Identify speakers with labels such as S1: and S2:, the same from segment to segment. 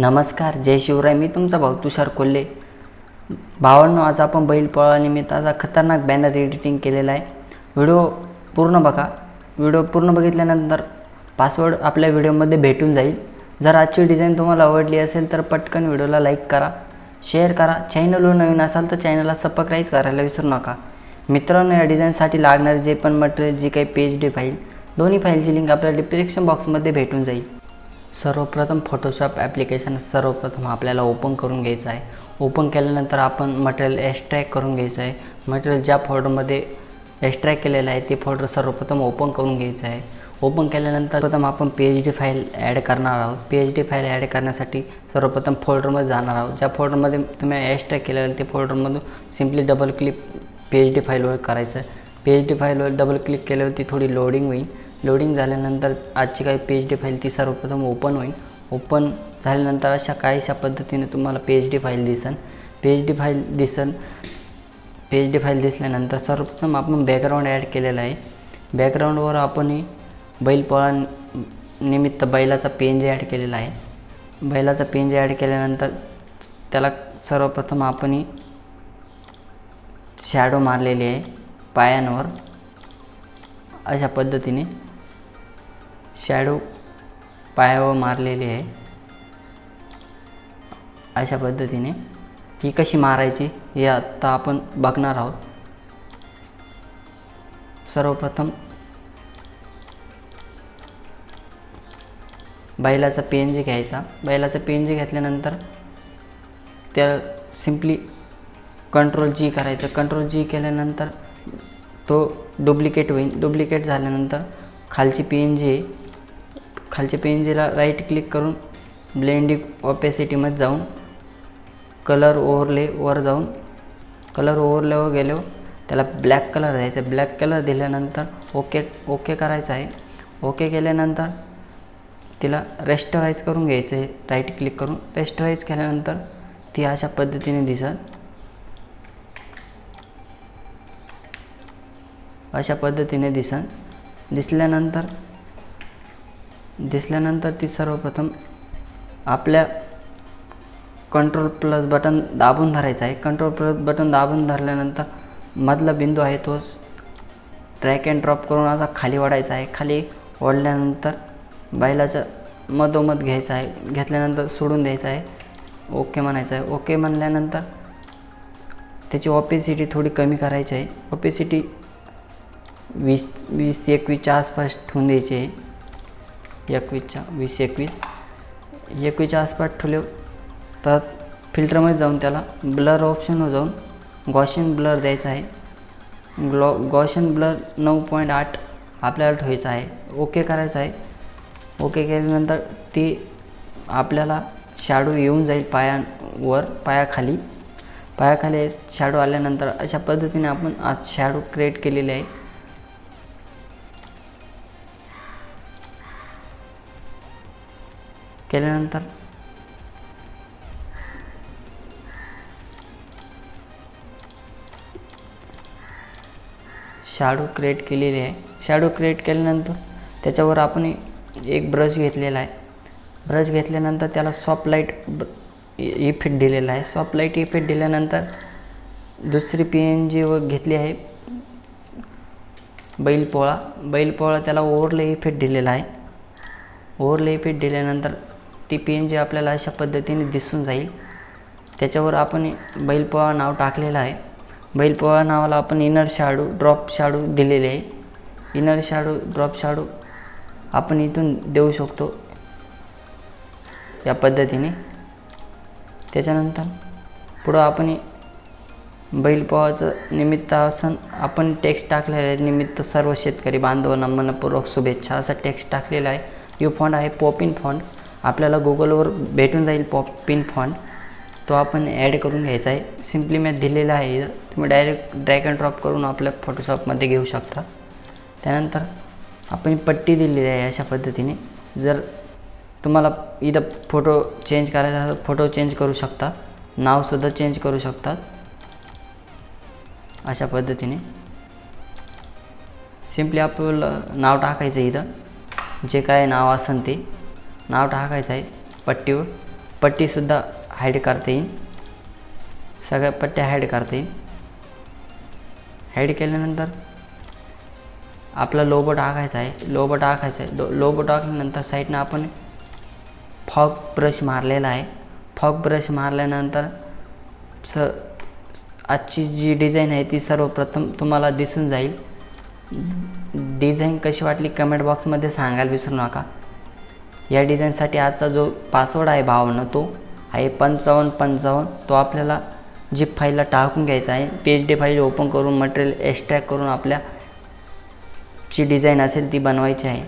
S1: नमस्कार जय शिवराय. मी तुमचा भाऊ तुषार कोल्हे. भावांनो आज आपण बैलपोळानिमित्त असा खतरनाक बॅनर एडिटिंग केलेला आहे. व्हिडिओ पूर्ण बघा. व्हिडिओ पूर्ण बघितल्यानंतर पासवर्ड आपल्या व्हिडिओमध्ये भेटून जाईल. जर आजची डिझाईन तुम्हाला आवडली असेल तर पटकन व्हिडिओला लाईक करा. शेअर करा. चॅनलवर नवीन असाल तर चॅनलला सबस्क्राईब करायला विसरू नका. मित्रांनो या डिझाईनसाठी लागणारे जे पण मटेरियल जी काही पेज डी फाईल दोन्ही फाईलची लिंक आपल्या डिस्क्रिप्शन बॉक्समध्ये भेटून जाईल. सर्वप्रथम फोटोशॉप ॲप्लिकेशन सर्वप्रथम आपल्याला ओपन करून घ्यायचं आहे. ओपन केल्यानंतर आपण मटेरियल एक्स्ट्रॅक्ट करून घ्यायचं आहे. मटेरियल ज्या फोल्डरमध्ये एक्स्ट्रॅक्ट केलेलं आहे ते फोल्डर सर्वप्रथम ओपन करून घ्यायचं आहे. ओपन केल्यानंतर प्रथम आपण P H D file add करणार आहोत. P H D file add करण्यासाठी सर्वप्रथम फोल्डरमध्ये जाणार आहोत. ज्या फोल्डरमध्ये तुम्ही एक्स्ट्रॅक्ट केलेलं आहे ते फोल्डरमधून simply double click P H D फाईलवर करायचं आहे. पी एच डी फाईलवर डबल क्लिक केल्यावर ती थोडी लोडिंग होईल. लोडिंग झाल्यानंतर आजची काही पी एच डी फाईल ती सर्वप्रथम ओपन होईल. ओपन झाल्यानंतर अशा काहीशा पद्धतीने तुम्हाला पी एच डी फाईल दिसन. पी एच डी फाईल दिसन. पी एच डी फाईल दिसल्यानंतर सर्वप्रथम आपण बॅकग्राऊंड ॲड केलेलं आहे. बॅकग्राऊंडवर आपण बैलपोळा निमित्त बैलाचा पेंज ॲड केलेला आहे. बैलाचा पेंज ॲड केल्यानंतर त्याला सर्वप्रथम आपण शॅडो मारलेली आहे पायांवर. अशा पद्धतीने शॅडो पायावर मारलेली आहे. अशा पद्धतीने ही कशी मारायची हे आत्ता आपण बघणार आहोत. सर्वप्रथम बैलाचा पेंज घ्यायचा. बैलाचा पेंज घेतल्यानंतर त्या सिम्पली कंट्रोल जी करायचं. कंट्रोल जी केल्यानंतर तो डुप्लिकेट होईल डुप्लिकेट झाल्यानंतर खालची पी एन जी आहे खालच्या पी राईट क्लिक करून ब्लेंडिंग ऑपेसिटीमध्ये जाऊन कलर ओव्हरले वर जाऊन कलर ओव्हरलेवर गेलो. त्याला ब्लॅक कलर द्यायचा. ब्लॅक कलर दिल्यानंतर ओके ओके करायचं आहे. ओके केल्यानंतर तिला रेस्टराईज करून घ्यायचं आहे. राईट क्लिक करून रेस्टराईज केल्यानंतर ती अशा पद्धतीने दिसत. अशा पद्धतीने दिसन दिसल्यानंतर दिसल्यानंतर ती सर्वप्रथम आपल्या कंट्रोल प्लस बटन दाबून धरायचं आहे. कंट्रोल प्लस बटन दाबून धरल्यानंतर मधला बिंदू आहे तो ट्रॅक अँड ड्रॉप करून असा खाली वाढायचा आहे. खाली ओढल्यानंतर बैलाच्या मधोमध घ्यायचा आहे. घेतल्यानंतर सोडून द्यायचं आहे. ओके म्हणायचं आहे. ओके म्हणल्यानंतर त्याची ऑपेसिटी थोडी कमी करायची आहे. ऑपेसिटी वीस वीस एकवीसच्या आसपास ठेवून द्यायची आहे. एकवीसच्या वीस एकवीस. एकवीसच्या आसपास ठेवले. परत फिल्टरमध्ये जाऊन त्याला ब्लर ऑप्शनवर जाऊन गॉशन ब्लर द्यायचा आहे. ग्लॉ गॉशन ब्लर नऊ पॉईंट आठ आपल्याला ठेवायचं आहे. ओके करायचं आहे. ओके केल्यानंतर ती आपल्याला शॅडो येऊन जाईल पायांवर पायाखाली. पायाखाली शॅडो आल्यानंतर अशा पद्धतीने आपण आज शॅडो क्रिएट केलेले आहे. केल्यानंतर? शाडू क्रिएट केलेली आहे. शाडो क्रिएट केल्यानंतर त्याच्यावर आपण एक ब्रश घेतलेला आहे. ब्रश घेतल्यानंतर त्याला सॉफ्ट लाइट इफेक्ट दिलेला आहे. सॉफ्ट लाइट इफेक्ट दिल्यानंतर दुसरी पी एन जी व घेतली आहे. बैलपोळा बैलपोळा त्याला ओव्हरले इफेक्ट दिलेला आहे. ओव्हरले इफेक्ट दिल्यानंतर ती पी एन जी आपल्याला अशा पद्धतीने दिसून जाईल. त्याच्यावर आपण बैलपोळा नाव टाकलेलं आहे. बैलपोळा नावाला आपण इनर शाडू ड्रॉप शाडू दिलेले आहे. इनर शाडू ड्रॉप शाडू आपण इथून देऊ शकतो. या पद्धतीने. त्याच्यानंतर पुढं आपण बैलपोळाचं निमित्त असून आपण टेक्स्ट टाकलेलं आहे. निमित्त सर्व शेतकरी बांधवांना मनपूर्वक शुभेच्छा. असा टेक्स्ट टाकलेला आहे. यू फॉन्ट आहे पॉपिन फॉन्ट आपल्याला गुगलवर भेटून जाईल पॉपिन फॉन्ट तो आपण ॲड करून घ्यायचा आहे. सिम्पली मॅथ दिलेला आहे. तुम्ही डायरेक्ट ड्रॅग अँड ड्रॉप करून आपल्या फोटोशॉपमध्ये घेऊ शकता. त्यानंतर आपण पट्टी दिलेली आहे अशा पद्धतीने. जर तुम्हाला इथं फोटो चेंज करायचा तर फोटो चेंज करू शकता. नावसुद्धा चेंज करू शकतात अशा पद्धतीने. सिम्पली आपलं नाव टाकायचं इथं. जे काय नाव असेल ते. नाव टाकायचं आहे. पट्टीवर पट्टीसुद्धा हाईड करता. येईल सगळ्या पट्ट्या हाईड करता. येईल हाईड केल्यानंतर आपला लोबो टाकायचा आहे. लोबो टाकायचा आहे. लो लोबो टाकल्यानंतर साईडनं आपण फॉग ब्रश मारलेला आहे. फॉग ब्रश मारल्यानंतर स आजची जी डिझाईन आहे ती सर्वप्रथम तुम्हाला दिसून जाईल. डिझाईन कशी वाटली? कमेंट बॉक्समध्ये सांगायला विसरू नका. या डिझाईनसाठी आजचा जो पासवर्ड आहे भावानं तो आहे पंचावन्न पंचावन्न. तो आपल्याला जीप फाईलला टाकून घ्यायचा आहे P H D file open करून मटेरियल एक्स्ट्रॅक्ट करून आपल्या जी डिझाईन असेल ती बनवायची आहे.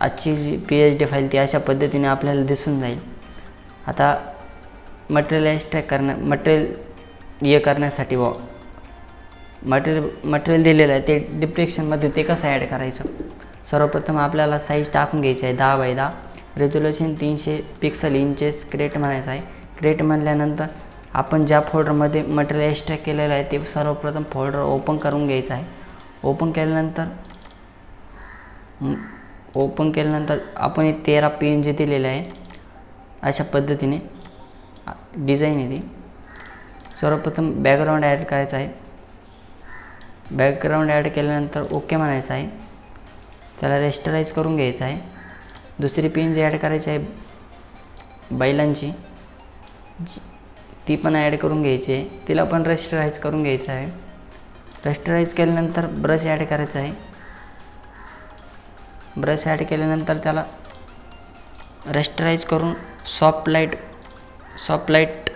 S1: आजची जी पी एच डी फाईल ती अशा पद्धतीने आपल्याला दिसून जाईल. आता मटेरियल एक्स्ट्रॅक्ट करण्या मटेरियल हे करण्यासाठी व मटेरियल मटेरियल दिलेलं आहे ते डिप्रेक्शनमध्ये ते कसं ॲड करायचं? सर्वप्रथम आपल्याला साईज टाकून घ्यायची आहे दहा बाय दहा. रेझोल्युशन तीनशे पिक्सल इंचेस क्रेट म्हणायचं आहे. क्रेट म्हणल्यानंतर आपण ज्या फोल्डरमध्ये मटेरियल एक्स्ट्रॅक्ट केलेलं आहे ते सर्वप्रथम फोल्डर ओपन करून घ्यायचं आहे. ओपन केल्यानंतर ओपन केल्यानंतर आपण एक तेरा पी एन जी दिलेलं आहे. अशा पद्धतीने डिझाईन आहे ती. सर्वप्रथम बॅकग्राऊंड ॲड करायचं आहे. बॅकग्राऊंड ॲड केल्यानंतर ओके म्हणायचं आहे. त्याला रेस्टराईज करून घ्यायचं आहे. दुसरी पिन जी ॲड करायची आहे बैलांची ती पण ॲड करून घ्यायची आहे. तिला पण रेस्टराईज करून घ्यायचं आहे. रेस्टराईज केल्यानंतर ब्रश ॲड करायचा आहे. ब्रश ॲड केल्यानंतर त्याला रेस्टराईज करून soft light soft light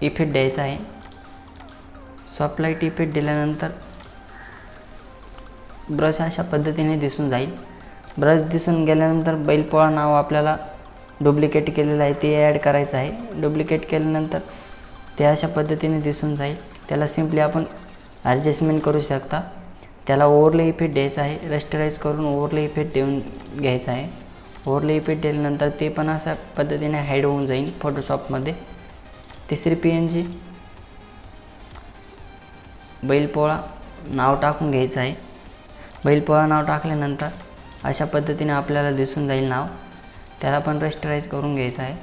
S1: effect द्यायचा आहे. सॉफ्ट लाइट इफेक्ट दिल्यानंतर ब्रश अशा पद्धतीने दिसून जाईल. ब्रश दिसून गेल्यानंतर बैलपोळा नाव आपल्याला डुप्लिकेट केलेलं आहे ते ॲड करायचं आहे. डुप्लिकेट केल्यानंतर ते अशा पद्धतीने दिसून जाईल. त्याला सिम्पली आपण ॲडजस्टमेंट करू शकता. त्याला ओवरले इफेक्ट द्यायचा आहे. रेस्टराईज करून ओवरले इफेक्ट देऊन घ्यायचा आहे. ओवरले इफेक्ट दिल्यानंतर ते पण अशा पद्धतीने हाईड होऊन जाईल फोटोशॉपमध्ये तिसरी पी एन जी बैलपोळा नाव टाकून घ्यायचं आहे. बैलपोळा नाव टाकल्यानंतर अशा पद्धतीने आपल्याला दिसून जाईल नाव. त्याला पण रेस्टराईज करून घ्यायचं आहे.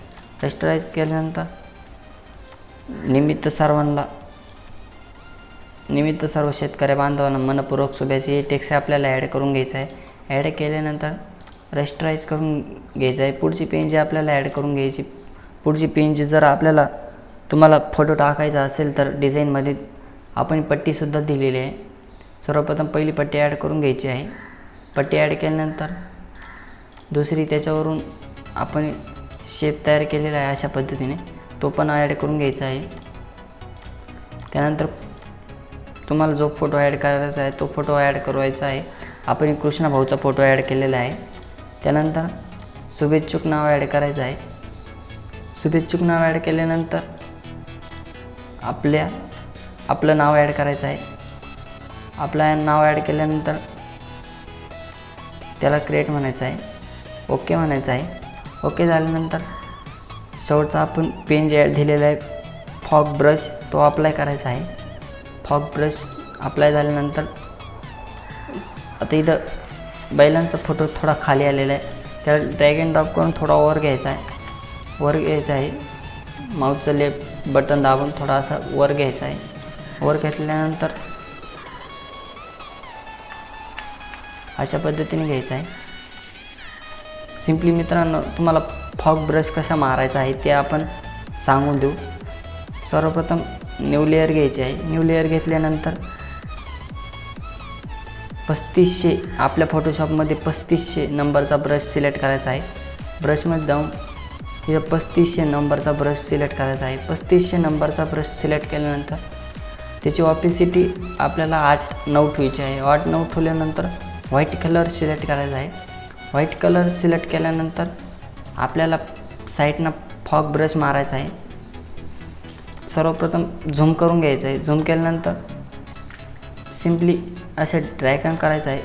S1: रेस्टराईज केल्यानंतर निमित्त सर्वांना निमित्त सर्व शेतकरी बांधवांना मनपूर्वक शुभेच्छा. टॅक्सी आपल्याला ॲड करून घ्यायचं आहे. ॲड केल्यानंतर रेस्टराईज करून घ्यायचं आहे. पुढची पेन जी आपल्याला ॲड करून घ्यायची पुढची पेन जी जर आपल्याला तुम्हाला फोटो टाकायचा असेल तर डिझाईनमध्ये आपण पट्टीसुद्धा दिलेली आहे. सर्वप्रथम पहिली पट्टी ॲड करून घ्यायची आहे. पट्टी ॲड केल्यानंतर दुसरी त्याच्यावरून आपण शेप तयार केलेला आहे अशा पद्धतीने. तो पण ॲड करून घ्यायचा आहे. त्यानंतर तुम्हाला जो फोटो ॲड करायचा आहे तो फोटो ॲड करवायचा आहे. आपण कृष्णा भाऊचा फोटो ॲड केलेला आहे. त्यानंतर शुभेच्छुक नाव ॲड करायचं आहे. शुभेच्छुक नाव ॲड केल्यानंतर आपल्या आपलं नाव ॲड करायचं आहे. आपलं नाव ॲड केल्यानंतर त्याला क्रिएट म्हणायचं आहे. ओके म्हणायचं आहे. ओके झाल्यानंतर शेवटचा आपण पेन जे ॲड दिलेला आहे. फॉग ब्रश तो अप्लाय करायचा आहे. फॉग ब्रश अप्लाय झाल्यानंतर आता इथं बैलांचा फोटो थोडा खाली आलेला आहे. त्याला ड्रॅग अँड ड्रॉप करून थोडा वर घ्यायचा आहे. वर घ्यायचा आहे. माऊसचं लेफ्ट बटन दाबून थोडा असा वर घ्यायचा आहे. वर घेतल्यानंतर अशा पद्धतीने घ्यायचं आहे. सिम्पली मित्रांनो तुम्हाला फॉग ब्रश कसा मारायचा आहे ते आपण सांगून देऊ. सर्वप्रथम न्यू लेअर घ्यायची आहे. न्यू लेअर घेतल्यानंतर पस्तीसशे आपल्या फोटोशॉपमध्ये पस्तीसशे नंबरचा ब्रश सिलेक्ट करायचा आहे. ब्रशमध्ये जाऊन तिथं पस्तीसशे नंबरचा ब्रश सिलेक्ट करायचा आहे. पस्तीसशे नंबरचा ब्रश सिलेक्ट केल्यानंतर त्याची ऑपिसिटी आपल्याला आठ नऊ ठेवायची आहे. आठ नऊ ठेवल्यानंतर व्हाईट कलर सिलेक्ट करायचा आहे. व्हाईट कलर सिलेक्ट केल्यानंतर आपल्याला साईडनं फॉग ब्रश मारायचा आहे. सर्वप्रथम झूम करून घ्यायचं आहे. झूम केल्यानंतर सिम्पली असे ड्रॅगन करायचं आहे.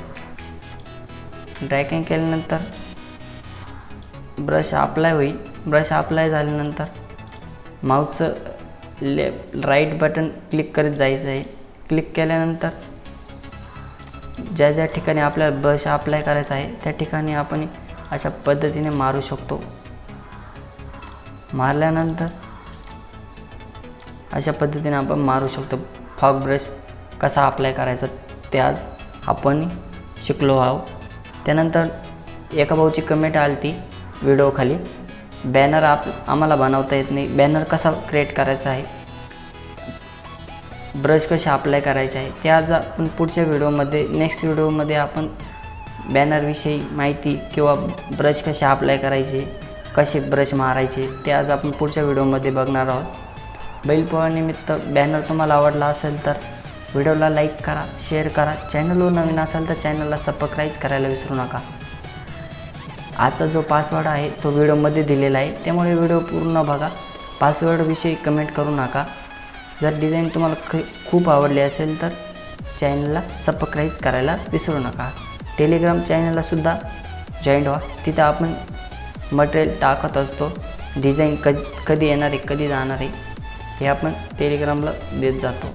S1: ड्रॅगन केल्यानंतर ब्रश अप्लाय होईल. ब्रश अप्लाय झाल्यानंतर माऊसचं लेफ्ट राईट बटन क्लिक करत जायचं आहे. क्लिक केल्यानंतर ज्या ज्या ठिकाणी आपल्याला ब्रश अप्लाय करायचा आहे त्या ठिकाणी आपण अशा पद्धतीने मारू शकतो. मारल्यानंतर अशा पद्धतीने आपण मारू शकतो. फॉग ब्रश कसा अप्लाय करायचा ते आज आपण शिकलो आहोत. त्यानंतर एका भाऊची कमेंट आली ती व्हिडिओखाली बॅनर आप आम्हाला बनवता येत नाही. बॅनर कसा क्रिएट करायचा आहे? ब्रश कसे अप्लाय करायचे आहे ते आज आपण पुढच्या व्हिडिओमध्ये नेक्स्ट व्हिडिओमध्ये आपण बॅनरविषयी माहिती किंवा ब्रश कसे अप्लाय करायचे कसे ब्रश मारायचे ते आज आपण पुढच्या व्हिडिओमध्ये बघणार आहोत. बैलपोळानिमित्त बॅनर तुम्हाला आवडला असेल तर व्हिडिओला लाईक करा शेअर करा. चॅनलवर नवीन असाल तर चॅनलला सबस्क्राईब करायला विसरू नका. आजचा जो पासवर्ड आहे तो व्हिडिओमध्ये दिलेला आहे. त्यामुळे व्हिडिओ पूर्ण बघा. पासवर्डविषयी कमेंट करू नका. जर डिझाईन तुम्हाला ख खूप आवडली असेल तर चॅनलला सबस्क्राईब करायला विसरू नका. टेलिग्राम चॅनललासुद्धा जॉईंट व्हा. तिथं आपण मटेरियल टाकत असतो. डिझाईन कधी कधी येणार आहे कधी जाणार आहे हे आपण टेलिग्रामला देत जातो.